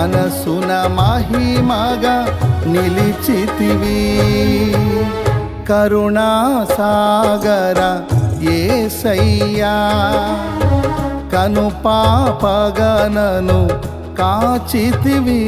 మనసున మహిమగా నిలిచితివి. కరుణాసాగర కను పాపగనను కాచితివి.